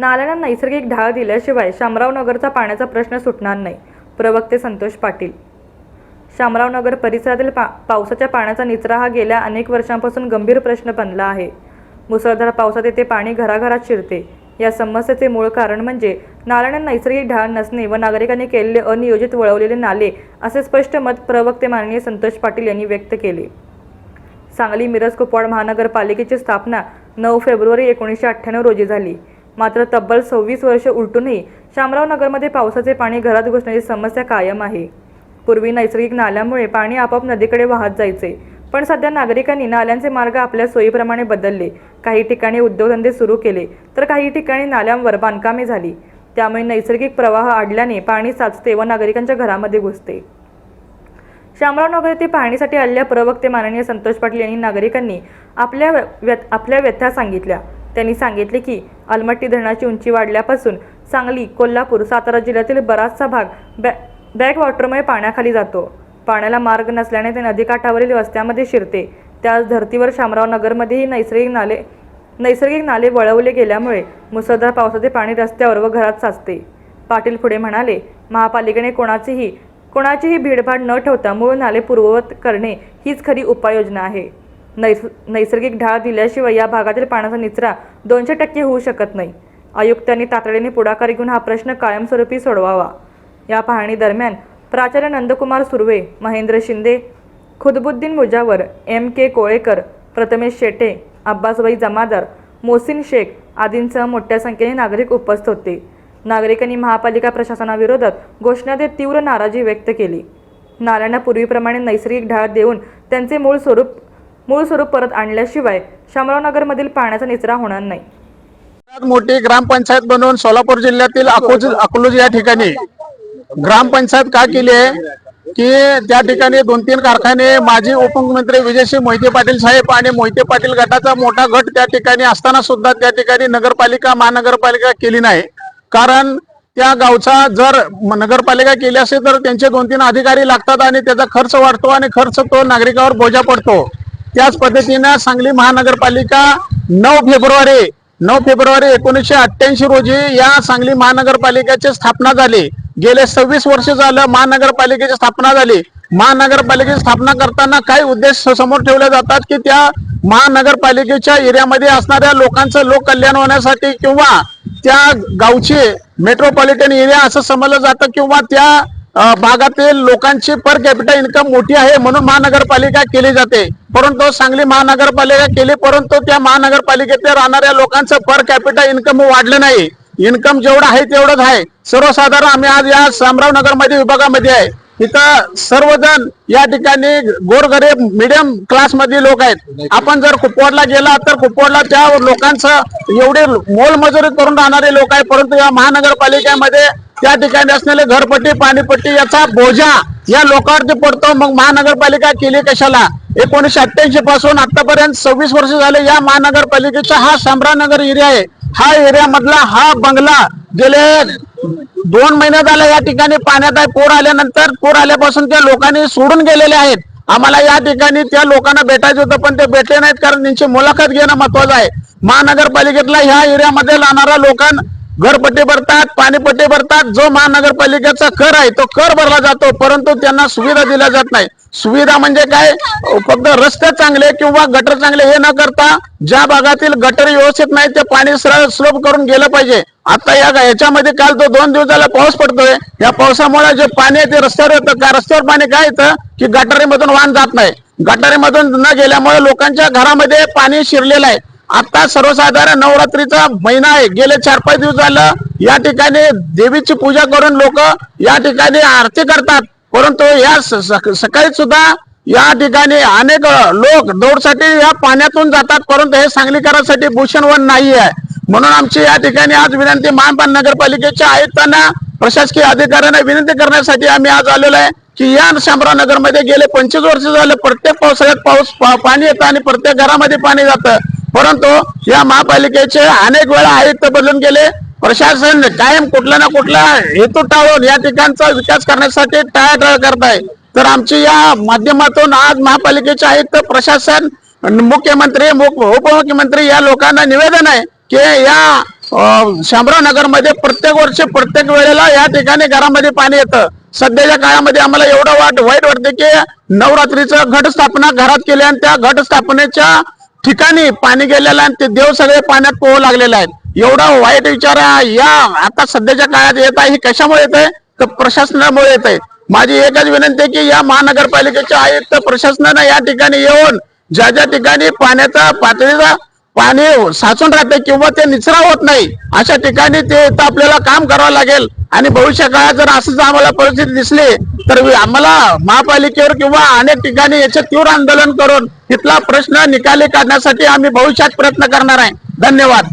नाल्यांना नैसर्गिक ढाळ दिल्याशिवाय शामराव नगरचा पाण्याचा प्रश्न सुटणार नाही. प्रवक्ते संतोष पाटील. शामराव नगर परिसरातील पा पावसाच्या पाण्याचा निचरा हा गेल्या अनेक वर्षांपासून गंभीर प्रश्न बनला आहे. मुसळधार पावसात येथे पाणी घराघरात शिरते. या समस्येचे मूळ कारण म्हणजे नाल्याने नैसर्गिक ढाळ नसणे व नागरिकांनी केलेले अनियोजित वळवलेले नाले असे स्पष्ट मत प्रवक्ते माननीय संतोष पाटील यांनी व्यक्त केले. सांगली मिरज कुपवाड महानगरपालिकेची स्थापना नऊ फेब्रुवारी एकोणीसशे अठ्ठ्याण्णव रोजी झाली. मात्र तब्बल सव्वीस वर्ष उलटूनही शामराव नगरमध्ये पावसाचे पाणी घरात घुसण्याची समस्या कायम आहे. पूर्वी नैसर्गिक नाल्यामुळे पाणी आपोआप नदीकडे वाहत जायचे पण सध्या नागरिकांनी नाल्यांचे मार्ग आपल्या सोयीप्रमाणे बदलले. काही ठिकाणी उद्योगधंदे सुरू केले तर काही ठिकाणी नाल्यांवर बांधकामे झाली. त्यामुळे नैसर्गिक प्रवाह अडल्याने पाणी साचते व नागरिकांच्या घरामध्ये घुसते. शामराव नगर येथे पाहणीसाठी आलेल्या प्रवक्ते माननीय संतोष पाटील यांनी नागरिकांनी आपल्या व्य आपल्या व्यथा सांगितल्या. त्यांनी सांगितले की अलमट्टी धरणाची उंची वाढल्यापासून सांगली कोल्हापूर सातारा जिल्ह्यातील बराचसा भाग बॅ बॅकवॉटरमुळे पाण्याखाली जातो. पाण्याला मार्ग नसल्याने ते नदीकाठावरील वस्त्यामध्ये शिरते. त्याच धर्तीवर शामराव नगरमध्येही नैसर्गिक नाले नैसर्गिक नाले वळवले गेल्यामुळे मुसळधार पावसाचे पाणी रस्त्यावर व घरात साचते. पाटील पुढे म्हणाले महापालिकेने कोणाचीही कोणाचीही भीडभाड न ठेवता मूळ नाले पूर्ववत करणे हीच खरी उपाययोजना आहे. नैस नैसर्गिक ढाळ दिल्याशिवाय या भागातील पाण्याचा निचरा दोनशे टक्के होऊ शकत नाही. आयुक्तांनी तातडीने पुढाकार घेऊन हा प्रश्न कायमस्वरूपी सोडवावा. या पाहणी दरम्यान प्राचार्य Nandkumar Surve Mahendra Shinde Khudbuddin Mujawar M K Kolekar Prathamesh Shete अब्बासबाई Jamadar Mosin Shaikh आदींसह मोठ्या संख्येने नागरिक उपस्थित होते. नागरिकांनी महापालिका प्रशासनाविरोधात घोषणा देत तीव्र नाराजी व्यक्त केली. नाल्यांना पूर्वीप्रमाणे नैसर्गिक ढाळ देऊन त्यांचे मूळ स्वरूप मूळ स्वरूप परत आणल्याशिवाय शामरावनगरमधील पाण्याचा निचरा होणार नाही. सर्वात मोठी ग्रामपंचायत बनवून सोलापूर जिल्ह्यातील अकोज अकलूज या ठिकाणी. ग्रामपंचायत का केली आहे? की त्या ठिकाणी दोन तीन कारखाने माजी उपमुख्यमंत्री विजयसिंह मोहिते पाटील साहेब आणि मोहिते पाटील गटाचा मोठा गट त्या ठिकाणी असताना सुद्धा त्या ठिकाणी नगरपालिका महानगरपालिका केली नाही. कारण त्या गावचा जर नगरपालिका केली असेल तर त्यांचे दोन तीन अधिकारी लागतात आणि त्याचा खर्च वाढतो आणि खर्च तो नागरिकावर बोजा पडतो. त्याच पद्धतीनं सांगली महानगरपालिका नऊ फेब्रुवारी नऊ फेब्रुवारी एकोणीसशे अठ्ठ्याऐंशी रोजी या सांगली महानगरपालिकेची स्थापना झाली. गेले सव्वीस वर्ष झालं महानगरपालिकेची स्थापना झाली. महानगरपालिकेची स्थापना करताना काही उद्देश समोर ठेवले जातात की त्या महानगरपालिकेच्या एरियामध्ये असणाऱ्या लोकांचं लोक कल्याण होण्यासाठी किंवा त्या गावचे मेट्रोपॉलिटन एरिया असं समजलं जातं किंवा त्या भागातील लोकांची पर कॅपिटल इन्कम मोठी आहे म्हणून महानगरपालिका केली जाते. परंतु सांगली महानगरपालिका केली परंतु त्या महानगरपालिकेतल्या राहणाऱ्या लोकांचं पर कॅपिटल इन्कम वाढलं नाही. इन्कम जेवढं आहे तेवढंच आहे. सर्वसाधारण आम्ही आज या शामरावमध्ये विभागामध्ये आहे. इथं सर्वजण या ठिकाणी गोरगरीब मिडियम क्लासमध्ये लोक आहेत. आपण जर कुपवाडला गेला तर कुपवाडला त्या लोकांचं एवढे मोलमजुरी करून राहणारे लोक आहेत. परंतु या महानगरपालिकेमध्ये त्या ठिकाणी असलेले घरपट्टी पाणीपट्टी याचा बोजा या लोकांवरती पडतो. मग महानगरपालिका केली कशाला? एकोणीशे अठ्ठ्याऐंशी पासून आतापर्यंत सव्वीस वर्ष झाले या महानगरपालिकेचा हा सम्रानगर एरिया आहे. हा एरिया मधला हा बंगला गेले दोन महिने झाला या ठिकाणी पाण्यात आहे. पूर आल्यानंतर पूर आल्यापासून त्या लोकांनी सोडून गेलेले आहेत. आम्हाला या ठिकाणी त्या लोकांना भेटायचं होतं पण ते भेटले नाहीत कारण त्यांची मुलाखत घेणं महत्वाचं आहे. महानगरपालिकेतला ह्या एरियामध्ये राहणाऱ्या लोकांना घरपट्टी भरतात पाणीपट्टी भरतात. जो महानगरपालिकेचा कर आहे तो कर भरला जातो परंतु त्यांना सुविधा दिल्या जात नाही. सुविधा म्हणजे काय? फक्त रस्ते चांगले किंवा गटर चांगले हे न करता ज्या भागातील गटर व्यवस्थित नाही ते पाणी सरळ स्लोप करून गेलं पाहिजे. आता या याच्यामध्ये काल तो दोन दिवस झाला पाऊस पडतोय या पावसामुळे जे पाणी आहे ते रस्त्यावर येतं. का रस्त्यावर पाणी काय येतं? की गटारीमधून वाहन जात नाही. गटारीमधून न गेल्यामुळे लोकांच्या घरामध्ये पाणी शिरलेलं आहे. आता सर्वसाधारण नवरात्रीचा महिना आहे. गेले चार पाच दिवस झालं. या ठिकाणी देवीची पूजा करून लोक या ठिकाणी आरती करतात. परंतु या स- स- सकाळी सुद्धा या ठिकाणी अनेक लोक दौडसाठी या पाण्यातून जातात. परंतु हे सांगलीकरांसाठी भूषण वन नाही आहे. म्हणून आमची या ठिकाणी आज विनंती महापान नगरपालिकेच्या आयुक्तांना प्रशासकीय अधिकाऱ्यांना विनंती करण्यासाठी आम्ही आज आलेलो आहे की या शामराव नगरमध्ये गेले पंचवीस वर्ष झाले. प्रत्येक पावसाळ्यात पाऊस पाणी येतं आणि प्रत्येक घरामध्ये पाणी जातं. परंतु या महापालिकेचे अनेक वेळा आयुक्त बदलून गेले. प्रशासन कायम कुठला ना कुठला हेतू टाळून या ठिकाणचा विकास करण्यासाठी टाळाटाळ करत आहे तर आमची या माध्यमातून आज महापालिकेचे आयुक्त प्रशासन मुख्यमंत्री मुख- उपमुख्यमंत्री या लोकांना निवेदन आहे की या शंभराव शामराव नगरमध्ये प्रत्येक वर्षी प्रत्येक वेळेला या ठिकाणी घरामध्ये पाणी येतं. सध्याच्या काळामध्ये आम्हाला एवढं वाट वाईट वाटते की नवरात्रीचं घटस्थापना घरात केली आणि त्या घटस्थापनेच्या ठिकाणी पाणी गेलेलं आहे आणि ते देव सगळे पाण्यात पोहू लागलेले आहेत. एवढा वाईट विचार या आता सध्याच्या काळात येत आहे हे कशामुळे येत आहे? तर प्रशासनामुळे येत आहे. माझी एकच विनंती आहे की या महानगरपालिकेच्या आयुक्त प्रशासनानं या ठिकाणी येऊन ज्या ज्या ठिकाणी पाण्याचा पातळीचा पाणी साचून राहते किंवा ते निचरा होत नाही अशा ठिकाणी ते आपल्याला काम करावं लागेल. आणि भविष्य काळात जर असंच आम्हाला परिस्थिती दिसली तर आम्हाला महापालिकेवर किंवा अनेक ठिकाणी याचे तीव्र आंदोलन करून तिथला प्रश्न निकाली काढण्यासाठी आम्ही भविष्यात प्रयत्न करणार आहे. धन्यवाद.